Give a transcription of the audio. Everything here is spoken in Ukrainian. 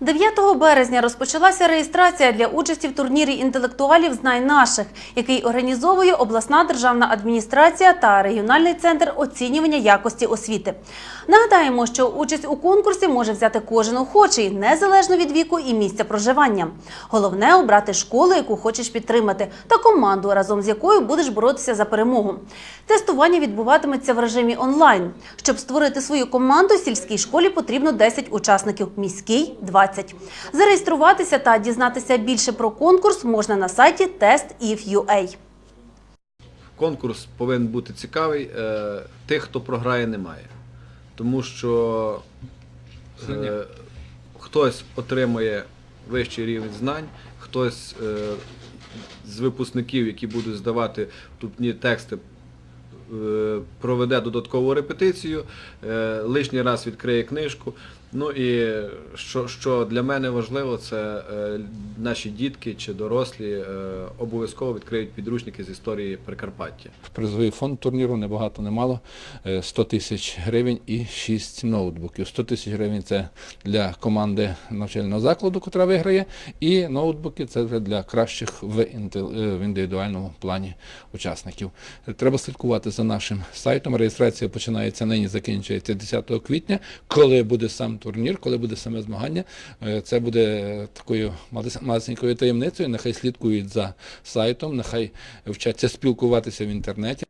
9 березня розпочалася реєстрація для участі в турнірі інтелектуалів Знай наших, який організовує обласна державна адміністрація та регіональний центр оцінювання якості освіти. Нагадаємо, що участь у конкурсі може взяти кожен охочий, незалежно від віку і місця проживання. Головне обрати школу, яку хочеш підтримати, та команду, разом з якою будеш боротися за перемогу. Тестування відбуватиметься в режимі онлайн. Щоб створити свою команду, сільській школі потрібно 10 учасників, міській 20. Зареєструватися та дізнатися більше про конкурс можна на сайті test.if.ua. Конкурс повинен бути цікавий. Е, Тих, хто програє, немає. Тому що е, хтось отримує вищий рівень знань, хтось е, з випускників, які будуть здавати вступні тексти, е, проведе додаткову репетицію, е, лишній раз відкриє книжку. Ну і що, що для мене важливо, це е, наші дітки чи дорослі е, обов'язково відкриють підручники з історії Прикарпаття. Призовий фонд турніру небагато, немало. е, 100 тисяч гривень і 6 ноутбуків. 100 тисяч гривень це для команди навчального закладу, яка виграє, і ноутбуки це вже для кращих в, е, індивідуальному плані учасників. Е, Треба слідкувати за нашим сайтом. Реєстрація починається нині, закінчується 10 квітня. Коли буде сам турнір, коли буде саме змагання, е, це буде е, такою малес- малесенькою таємницею. Нехай слідкують за сайтом, нехай вчаться спілкуватися в інтернеті.